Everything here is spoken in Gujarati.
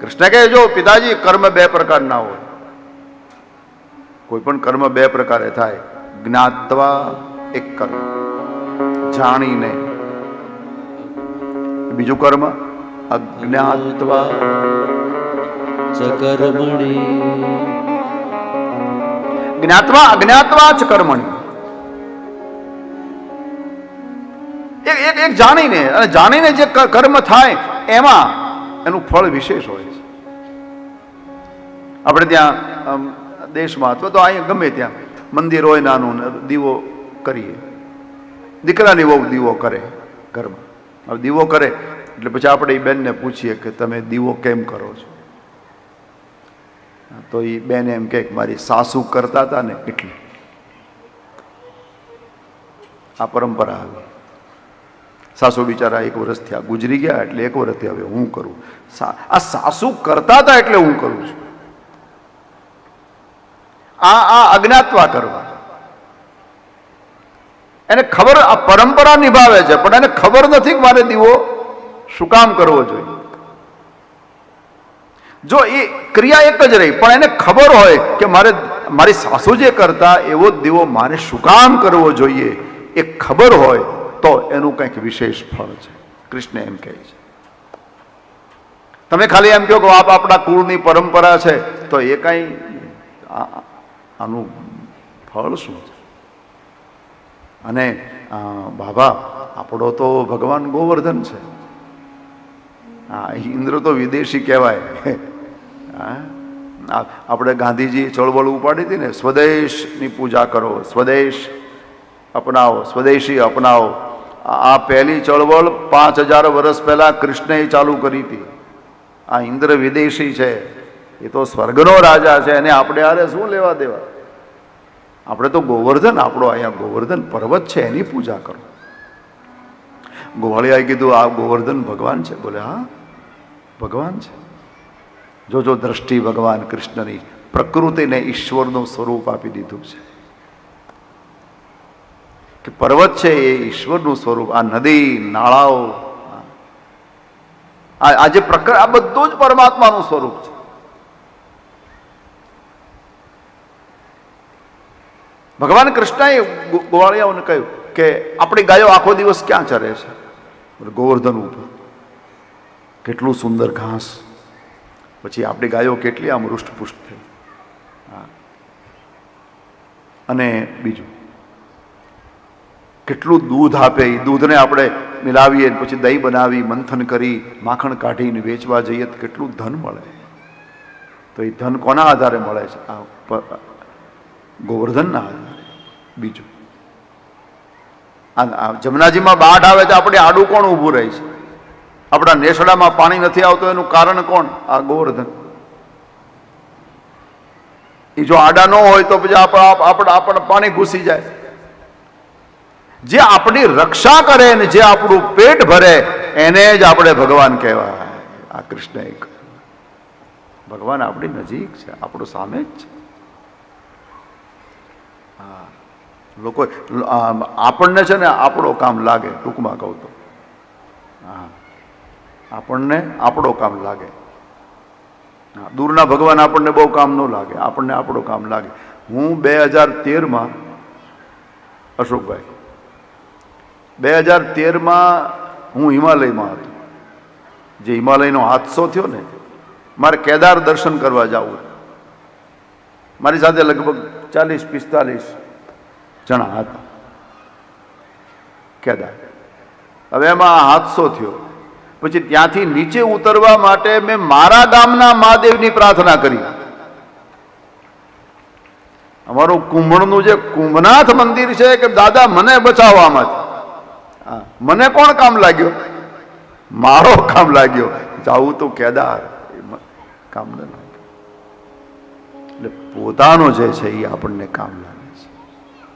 કૃષ્ણ કહે જો પિતાજી કર્મ બે પ્રકારના હોય. કોઈ પણ કર્મ બે પ્રકારે થાય. જ્ઞાતવા એક કર્મ. જાણીને. બીજું કર્મ અજ્ઞાતવા. ચ જ્ઞાતવા અજ્ઞાતવા જ કર્મણી. એક એક એક જાણીને અને જાણીને જે કર્મ થાય એમાં એનું ફળ વિશેષ હોય છે. આપણે ત્યાં દેશમાં અથવા તો અહીંયા ગમે ત્યાં મંદિર હોય નાનું, દીવો કરીએ. દીકરાની બહુ દીવો કરે ઘરમાં. હવે દીવો કરે એટલે પછી આપણે એ બેનને પૂછીએ કે તમે દીવો કેમ કરો છો? તો એ બેન એમ કે મારી સાસુ કરતા હતા ને એટલે. આ પરંપરા આવી. સાસુ બિચારા એક વર્ષ થયા, ગુજરી ગયા એટલે એક વર્ષથી હવે હું કરું? આ સાસુ કરતા હતા એટલે હું કરું છું. આ આ અજ્ઞાતવા કરવા. એને ખબર આ પરંપરા નિભાવે છે, પણ એને ખબર નથી કે મારે દીવો શું કામ કરવો જોઈએ. જો એ ક્રિયા એક જ રહી, પણ એને ખબર હોય કે મારે, મારી સાસુ જે કરતા, એવો દીવો મારે શું કામ કરવો જોઈએ, એ ખબર હોય તો એનું કંઈક વિશેષ ફળ છે. કૃષ્ણ એમ કહે છે. તમે ખાલી એમ કહો કે આપ આપણા કુળની પરંપરા છે, તો એ કાંઈ આનું ફળ શું છે? અને બાબા, આપણો તો ભગવાન ગોવર્ધન છે. હા ઇન્દ્ર તો વિદેશી કહેવાય. હા આપણે ગાંધીજી ચળવળ ઉપાડી હતી ને, સ્વદેશની પૂજા કરો, સ્વદેશ અપનાવો, સ્વદેશી અપનાવો. આ પહેલી ચળવળ પાંચ હજાર વર્ષ પહેલાં કૃષ્ણએ ચાલુ કરી હતી. આ ઇન્દ્ર વિદેશી છે. એ તો સ્વર્ગનો રાજા છે. એને આપણે આરે શું લેવા દેવા? આપણે તો ગોવર્ધન, આપણો અહીંયા ગોવર્ધન પર્વત છે, એની પૂજા કરો. ગોવાળિયાએ કીધું, આ ગોવર્ધન ભગવાન છે. બોલે, હા, ભગવાન છે. જો જો દ્રષ્ટિ ભગવાન કૃષ્ણની પ્રકૃતિને ઈશ્વરનું સ્વરૂપ આપી દીધું છે. કે પર્વત છે એ ઈશ્વરનું સ્વરૂપ. આ નદી, નાળાઓ. આ જે પ્રકૃતિ આ બધું જ પરમાત્માનું સ્વરૂપ છે. ભગવાન કૃષ્ણએ ગોવાળિયાઓને કહ્યું કે આપણી ગાયો આખો દિવસ ક્યાં ચરે છે? ગોવર્ધન ઉપર. કેટલું સુંદર ઘાસ. પછી આપણી ગાયો કેટલી આમ હૃષ્ટપુષ્ટ થઈ. અને બીજું. કેટલું દૂધ આપે એ દૂધને આપણે મિલાવીએ પછી દહીં બનાવી, મંથન કરી, માખણ કાઢીને વેચવા જઈએ તો કેટલું ધન મળે. તો એ ધન કોના આધારે મળે છે? આ ગોવર્ધનના આધારે. બીજું. આ- જમનાજીમાં બાઢ આવે તો આપણે આડું કોણ ઊભું રહે છે? આપણા નેસડામાં પાણી નથી આવતું, એનું કારણ કોણ? આ ગોવર્ધન. એ જો આડા ન હોય તો પછી આપણા આપણા પાણી ઘૂસી જાય. જે આપણી રક્ષા કરે ને જે આપણું પેટ ભરે, એને જ આપણે ભગવાન કહેવાય. આ કૃષ્ણ એક. ભગવાન આપણી નજીક છે, આપણો સામે જ છે. લોકો આપણને છે ને આપણો કામ લાગે, ટૂંકમાં કહું તો. હા. આપણને આપણો કામ લાગે. દૂરના ભગવાન આપણને બહુ કામ ન લાગે, આપણને આપણો કામ લાગે. હું બે હજાર તેરમાં અશોકભાઈ બે હજાર તેરમાં હું હિમાલયમાં હતો. જે હિમાલયનો હાદસો થયો ને, મારે કેદાર દર્શન કરવા જવું મારી સાથે લગભગ ચાલીસ, પિસ્તાલીસ જણા હતા. કેદાર. હવે એમાં હાદસો થયો. પછી ત્યાંથી નીચે ઉતરવા માટે મેં મારા ગામના મહાદેવની પ્રાર્થના કરી. અમારું કુંભણનું જે કુંભનાથ મંદિર છે કે દાદા મને બચાવવામાં મને કોણ કામ લાગ્યો? મારો કામ લાગ્યો. જાવું તો કેદાર. કામ ન લાગ્યો એટલે પોતાનો જે છે એ આપણને કામ લાગે.